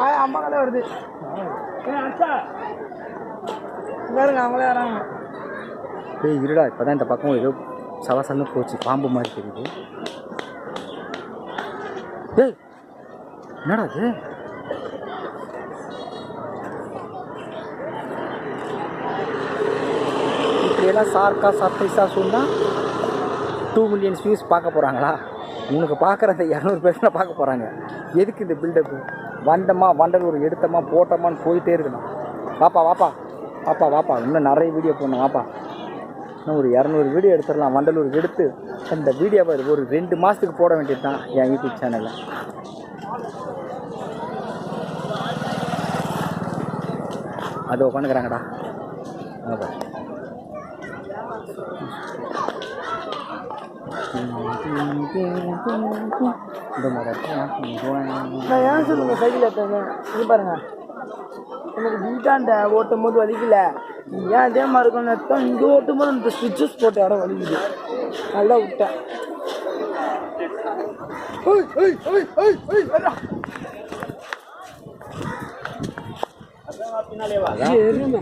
ஆ அம்மா கடை வருது. பாருங்க அவங்களே வராங்க. ஏய் இருடா இப்போ தான் இந்த பக்கம் ஏதோ சவசன்னு போச்சு பாம்பு மாதிரி தெரியுது. டேய் என்னடா இது? இப்படியெல்லாம் சார்க்கா சர்ப்ரைஸாக சொன்னால் டூ மில்லியன்ஸ் வியூஸ் பார்க்க போகிறாங்களா உனக்கு பார்க்குற அந்த இரநூறு பேர் பார்க்க போகிறாங்க எதுக்கு இந்த பில்டப்பு வந்தமா வண்டலூர் எடுத்தமா போட்டோமான்னு போயிட்டே இருக்கணும். வாப்பா வாப்பா. வாப்பா வாப்பா. இன்னும் நிறைய வீடியோ போடணும். வாப்பா. இன்னும் ஒரு இரநூறு வீடியோ எடுத்துடலாம். வண்டலூர் எடுத்து அந்த வீடியோவை ஒரு ரெண்டு மாதத்துக்கு போட வேண்டியது தான் என் யூடியூப் சேனலில் அது உட்காந்துக்கிறாங்கடா அங்கே பாரு. இந்த மாதிரி இருக்கும். நான் ஏன் சொல்லுங்க சைக்கிள் எடுத்தேங்க இது பாருங்க. எனக்கு வீட்டாண்ட ஓட்டும் போது வலிக்கல. ஏன் அதே மாதிரி இருக்கும்னு எடுத்தோம் இங்கே ஓட்டும் போது அந்த ஸ்விட்சஸ் போட்ட இடம் வலிக்குது. நல்லா விட்டேன் ஓய், ஓய், ஓய், ஓய், ஓய், வரா. ஏய், எருமை.